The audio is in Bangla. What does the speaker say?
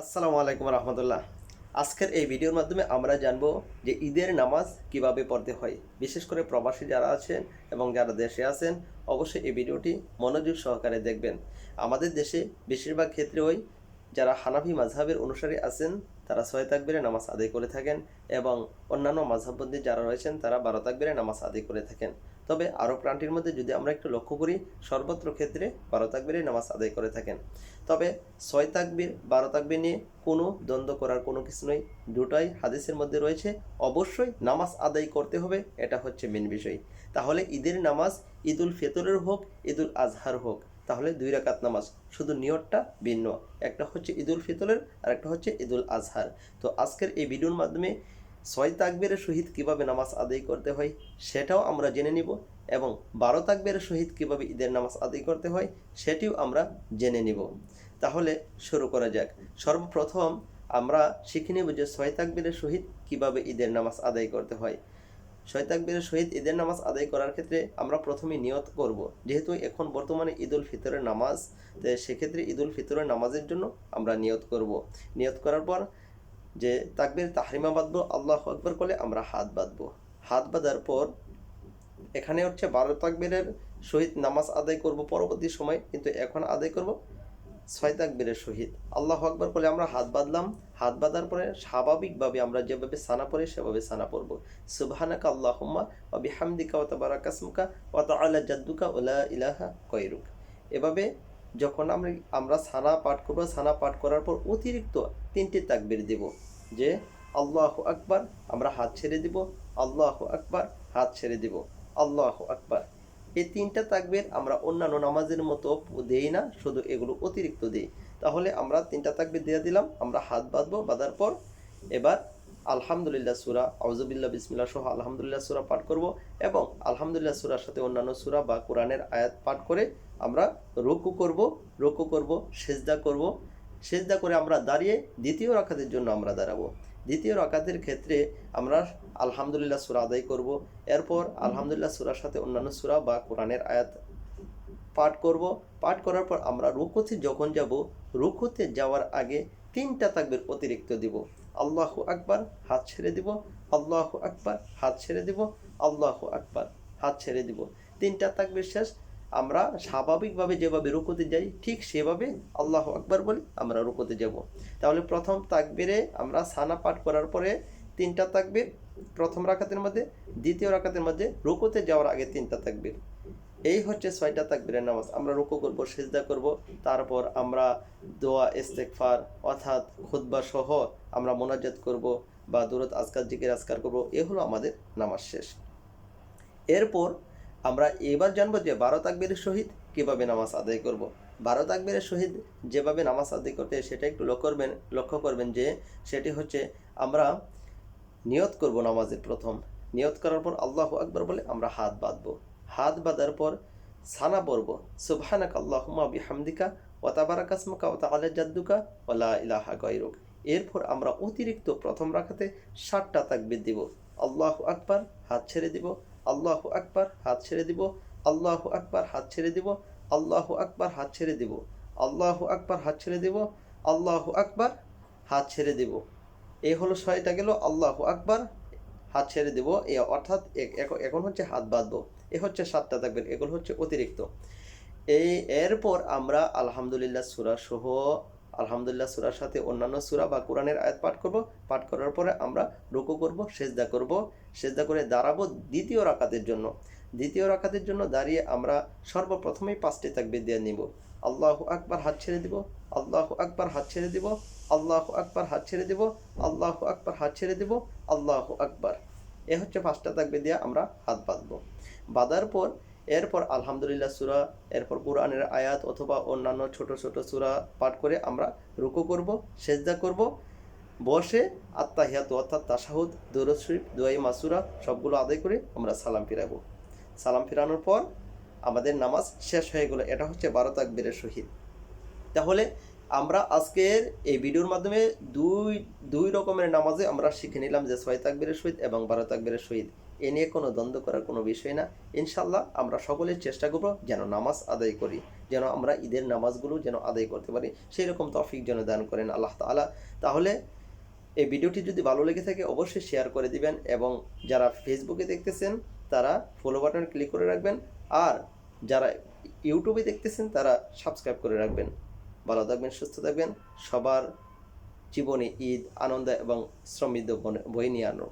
আসসালামু আলাইকুম রহমতুল্লাহ। আজকের এই ভিডিওর মাধ্যমে আমরা জানব যে ঈদের নামাজ কীভাবে পড়তে হয়। বিশেষ করে প্রবাসী যারা আছেন এবং যারা দেশে আছেন, অবশ্যই এই ভিডিওটি মনোযোগ সহকারে দেখবেন। আমাদের দেশে বেশিরভাগ ক্ষেত্রেই যারা হানাফি মাঝহাবের অনুসারী আছেন, তারা ছয় তাকবিরে নামাজ আদায় করে থাকেন এবং অন্যান্য মাঝহাববন্দি যারা রয়েছেন, তারা বারো তাকবিরে নামাজ আদায় করে থাকেন। তবে আরও প্রান্তির মধ্যে যদি আমরা একটু লক্ষ্য করি, সর্বত্র ক্ষেত্রে বারো তাকবিরে নামাজ আদায় করে থাকেন। তবে ছয় তাকবির, বারো তাকবির নিয়ে কোনো দ্বন্দ্ব করার কোনো কিছু নয় দুটাই হাদিসের মধ্যে রয়েছে। অবশ্যই নামাজ আদায় করতে হবে, এটা হচ্ছে মেন বিষয়। তাহলে ঈদের নামাজ ঈদুল ফিতরের হোক, ঈদুল আজহার হোক তাহলে দুই রাকাত নামাজ। শুধু নিয়তটা ভিন্ন। একটা হচ্ছে ঈদুল ফিতরের আর একটা হচ্ছে ঈদুল আজহার। তো আজকের এই ভিডিওর মাধ্যমে ছয় তাকবীরের সহিত কীভাবে নামাজ আদায় করতে হয়, সেটাও আমরা জেনে নিব এবং বারো তাকবীরের সহিত কীভাবে ঈদের নামাজ আদায় করতে হয়, সেটিও আমরা জেনে নিব। তাহলে শুরু করা যাক। সর্বপ্রথম আমরা শিখে নেব যে ছয় তাকবীরের সহিত কীভাবে ঈদের নামাজ আদায় করতে হয়। ছয় তাকবীরের সহিত ঈদের নামাজ আদায় করার ক্ষেত্রে আমরা প্রথমে নিয়ত করব। যেহেতু এখন বর্তমানে ঈদুল ফিতরের নামাজ সেক্ষেত্রে ঈদুল ফিতরের নামাজের জন্য আমরা নিয়ত করব। নিয়ত করার পর যে তাকবীর, তাহরিমা বাঁধবো, আল্লাহ আকবর করলে আমরা হাত বাঁধবো। হাত বাঁধার পর এখানে হচ্ছে বারো তাকবীরের সহিত নামাজ আদায় করব পরবর্তী সময়, কিন্তু এখন আদায় করব ছয় তাকবীরের সহিত আল্লাহ আকবর বলে আমরা হাত বাঁধলাম। হাত বাঁধার পরে স্বাভাবিকভাবে আমরা যেভাবে সানা পড়ি, সেভাবে সানা পড়ব। সুবহানাকা আল্লাহুম্মা ওয়া বিহামদিকা ওয়া তাবারাকাসমুকা ওয়া তাআলা জাদ্দুকা ওয়া লা ইলাহা গায়রুক। এভাবে যখন আমরা আমরা সানা পাঠ করব, সানা পাঠ করার পর অতিরিক্ত তিনটি তাকবীর দেব। যে আল্লাহু আকবার, আমরা হাত ছেড়ে দিব। আল্লাহু আকবার, হাত ছেড়ে দিব। আল্লাহু আকবার। এই তিনটা তাকবীর আমরা অন্যান্য নামাজের মতো দেই না, শুধু এগুলো অতিরিক্ত দিই। তাহলে আমরা তিনটা তাকবীর দিয়ে দিলাম, আমরা হাত বাঁধবো, বাঁধার পর এবার আলহামদুলিল্লাহ সুরা আউজুবিল্লাহ বিসমিল্লাহ সহ আলহামদুলিল্লাহ সুরা পাঠ করব এবং আলহামদুলিল্লাহ সুরার সাথে অন্যান্য সুরা বা কোরআনের আয়াত পাঠ করে আমরা রুকু করব রুকু করব, সেজদা করব। সেজদা করে আমরা দাঁড়িয়ে দ্বিতীয় রাখাতের জন্য আমরা দাঁড়াবো। দ্বিতীয় রাকাতের ক্ষেত্রে আমরা আলহামদুলিল্লাহ সুরা আদায় করব। এরপর আলহামদুলিল্লাহ সুরার সাথে অন্যান্য সুরা বা কোরআনের আয়াত পাঠ করব। পাঠ করার পর আমরা রুকুতে যখন যাব, রুকুতে যাওয়ার আগে তিনটা তাকবীর অতিরিক্ত দিব। আল্লাহু আকবার, হাত ছেড়ে দিব। আল্লাহু আকবার, হাত ছেড়ে দিব। আল্লাহু আকবার, হাত ছেড়ে দিব। তিনটা তাকবীর শেষ। আমরা স্বাভাবিকভাবে যেভাবে রুকুতে যাই, ঠিক সেভাবে আল্লাহ আকবার বলি, আমরা রুকুতে যাব। তাহলে প্রথম তাকবীরে আমরা সানা পাঠ করার পরে তিনটা তাকবীর, প্রথম রাকাতের মধ্যে, দ্বিতীয় রাকাতের মধ্যে রুকুতে যাওয়ার আগে তিনটা তাকবীর। এই হচ্ছে ছয়টা তাকবীরের নামাজ। আমরা রুকু করব, সেজদা করব, তারপর আমরা দোয়া ইস্তেকফার অর্থাৎ খুতবা সহ আমরা মোনাজাত করব বা দূরত আজকাল জিকির আজকার করব, এ হলো আমাদের নামাজ শেষ। এরপর আমরা এবার জানব যে বারো তাকবীরের সহিত কীভাবে নামাজ আদায় করব। বারো তাকবীরের সহিত যেভাবে নামাজ আদায় করতে সেটা একটু লক্ষ্য করবেন লক্ষ্য করবেন যে সেটি হচ্ছে আমরা নিয়ত করব নামাজের প্রথম। নিয়ত করার পর আল্লাহ আকবর বলে আমরা হাত বাঁধবো। হাত বাঁধার পর সানা পড়ব। সুবহানাক আল্লাহুম্মা বিহামদিকা ওয়া তাবারাকাসমুকা ওয়া তাআলা জাদ্দুকা ওলা ইলাহা গায়রুক। এরপর আমরা অতিরিক্ত প্রথম রাখাতে ষাটটা তাকবীর দিব। আল্লাহ আকবার হাত ছেড়ে দিব। আল্লাহু আকবার, হাত ছেড়ে দিব। আল্লাহ আকবার, হাত ছেড়ে দিব। আল্লাহ আকবার, হাত ছেড়ে দিব। আল্লাহ আকবার, হাত ছেড়ে দিব। আল্লাহ আকবার, হাত ছেড়ে দিব। এই হলো ছয়টা গেল। আল্লাহু আকবার, হাত ছেড়ে দেব। এ অর্থাৎ এখন- হচ্ছে হাত বাঁধবো। এ হচ্ছে সাতটা থাকবেন। এগুলো হচ্ছে অতিরিক্ত। এই এরপর আমরা আলহামদুলিল্লাহ সুরা সহ আলহামদুলিল্লাহ সুরার সাথে অন্যান্য সুরা বা কোরআনের আয়াত পাঠ করব। পাঠ করার পরে আমরা রুকু করব, সেজদা করব। সেজদা করে দাঁড়াবো দ্বিতীয় রাকাতের জন্য। দ্বিতীয় রাকাতের জন্য দাঁড়িয়ে আমরা সর্বপ্রথমেই পাঁচটি তাকবির দিয়ে নিব। আল্লাহ আকবার হাত ছেড়ে দিব, আল্লাহ আকবার হাত ছেড়ে দিব, আল্লাহ আকবার হাত ছেড়ে দিব, আল্লাহ আকবার হাত ছেড়ে দিব, আল্লাহ আকবার। এ হচ্ছে পাঁচটা তাকবির দিয়ে আমরা হাত বাঁধবো। বাঁধার পর এরপর আলহামদুলিল্লাহ সুরা, এরপর কোরআনের আয়াত অথবা অন্যান্য ছোট ছোট সুরা পাঠ করে আমরা রুকু করব, সেজদা করব, বসে আত্মাহিয়াত অর্থাৎ তাসাহুদ দৌরদ দুয়াই মাসুরা সবগুলো আদায় করে আমরা সালাম ফিরাবো। সালাম ফিরানোর পর আমাদের নামাজ শেষ হয়ে গেল। এটা হচ্ছে বারো তাকবীরের শহীদ। তাহলে আমরা আজকের এই ভিডিওর মাধ্যমে দুই দুই রকমের নামাজে আমরা শিখে নিলাম যে ছয় তাকবীরের সহিত এবং বারো তাকবীরের সহিত। এ নিয়ে কোনো দ্বন্দ্ব করার কোনো বিষয় না। ইনশাল্লাহ আমরা সকলের চেষ্টা করব যেন নামাজ আদায় করি, যেন আমরা ঈদের নামাজগুলো যেন আদায় করতে পারি। সেই রকম তফিক যেন দান করেন আল্লাহ তাআলা। তাহলে এই ভিডিওটি যদি ভালো লেগে থাকে অবশ্যই শেয়ার করে দিবেন এবং যারা ফেসবুকে দেখতেছেন তারা ফলো বাটন ক্লিক করে রাখবেন। আর যারা ইউটিউবে দেখতেছেন তারা সাবস্ক্রাইব করে রাখবেন। ভালো থাকবেন সুস্থ থাকবেন। সবার জীবনে ঈদ আনন্দ এবং সমৃদ্ধ বয়ে নিয়ে আনো।